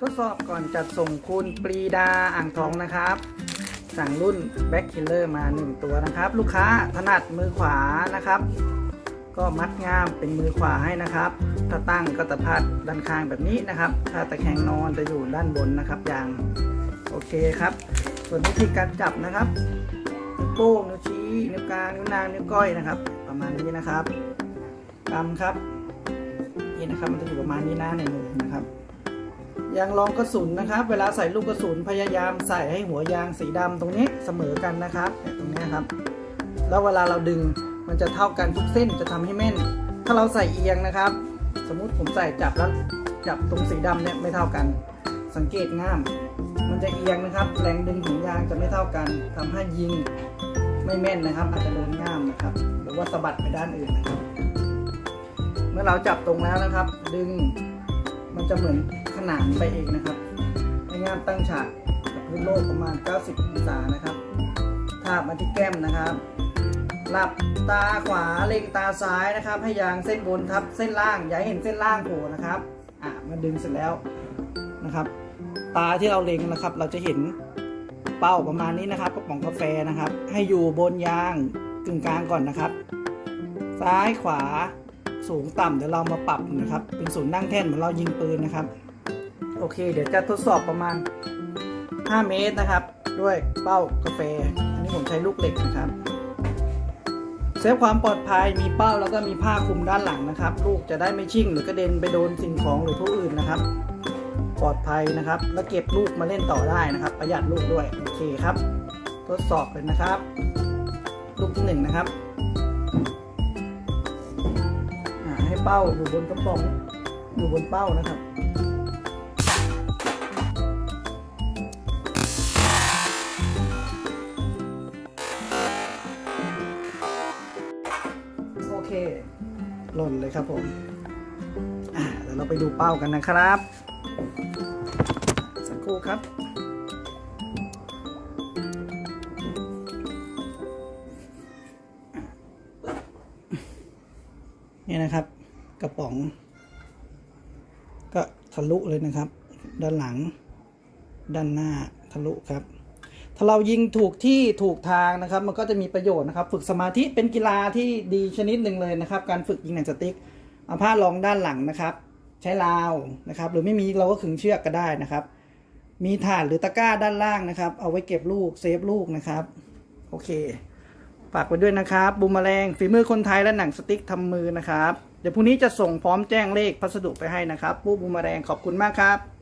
ทดสอบก่อนจัดส่งคุณปรีดาอ่างทองนะครับ สั่งรุ่น Back Killer มา 1 ตัวนะครับ ลูกค้าถนัดมือขวานะครับ ก็มัดง่ามเป็นมือขวาให้นะครับ ถ้าตั้งก็ตะพัดด้านข้างแบบนี้นะครับ ถ้าตะแคงนอนจะอยู่ด้านบนนะครับอย่างโอเคครับ ส่วนวิธีการจับนะครับนิ้วโป้งนิ้วชี้นิ้วกลางนิ้วนางนิ้วก้อยนะครับ ประมาณนี้นะครับกำครับนี่นะครับมันจะอยู่ประมาณนี้นะในมือนะครับ ยางรองกระสุนนะครับ เวลาใส่ลูกกระสุนพยายามใส่ให้หัวยางสีดำตรงนี้เสมอกันนะครับเนี่ยตรงนี้ครับ แล้วเวลาเราดึงมันจะเท่ากันทุกเส้นจะทำให้แม่น ถ้าเราใส่เอียงนะครับ สมมุติผมใส่จับแล้วจับตรงสีดำเนี่ยไม่เท่ากัน สังเกตง่าม มันจะเอียงนะครับ แรงดึงของยางจะไม่เท่ากันทำให้ยิงไม่แม่นนะครับ อาจจะโดนง่ามนะครับ หรือว่าสะบัดไปด้านอื่นนะครับ เมื่อเราจับตรงแล้วนะครับ ดึง มันจะเหมือนขนานไปเองนะครับให้งามตั้งฉากกับพื้นโลกประมาณ 90 องศานะครับทาบมาที่แก้มนะครับ หลับตาขวาเล็งตาซ้ายนะครับ ให้ยางเส้นบนทับเส้นล่าง อย่าให้เห็นเส้นล่างโผล่นะครับ อะมาดึงเสร็จแล้วนะครับ ตาที่เราเล็งนะครับ เราจะเห็นเป้าประมาณนี้นะครับกระป๋องกาแฟนะครับ ให้อยู่บนยางกึ่งกลางก่อนนะครับ ซ้ายขวา สูงต่ำเดี๋ยวเรามาปรับนะครับ เป็นศูนย์นั่งแท่นเหมือนเรายิงปืนนะครับ โอเค เดี๋ยวจะทดสอบประมาณ 5 เมตรนะครับ ด้วยเป้ากาแฟ อันนี้ผมใช้ลูกเหล็กนะครับเซฟความปลอดภัยมีเป้าแล้วก็มีผ้าคลุมด้านหลังนะครับ ลูกจะได้ไม่ชิ่งหรือกระเด็นไปโดนสิ่งของหรือผู้อื่นนะครับ ปลอดภัยนะครับ แล้วเก็บลูกมาเล่นต่อได้นะครับ ประหยัดลูกด้วยโอเคครับ ทดสอบเลยนะครับ ลูกที่หนึ่งนะครับ เป้าอยู่บนกระป๋องอยู่บนเป้านะครับโอเคหล่นเลยครับผมอ่าเดี๋ยวเราไปดูเป้ากันนะครับ สักครู่ครับนี่นะครับ กระป๋อง ก็ทะลุเลยนะครับ ด้านหลัง ด้านหน้าทะลุครับ ถ้าเรายิงถูกที่ถูกทางนะครับ มันก็จะมีประโยชน์นะครับ ฝึกสมาธิเป็นกีฬาที่ดีชนิดหนึ่งเลยนะครับ การฝึกยิงหนังสติ๊กเอาผ้ารองด้านหลังนะครับ ใช้ราวนะครับ หรือไม่มีเราก็ขึงเชือกก็ได้นะครับ มีถาดหรือตะกร้าด้านล่างนะครับ เอาไว้เก็บลูกเซฟลูกนะครับ โอเคฝากไว้ด้วยนะครับบูมแมลงฝีมือคนไทยและหนังสติ๊กทำมือนะครับ เดี๋ยวพรุ่งนี้จะส่งพร้อมแจ้งเลขพัสดุไปให้นะครับปู้บูมแรงขอบคุณมากครับ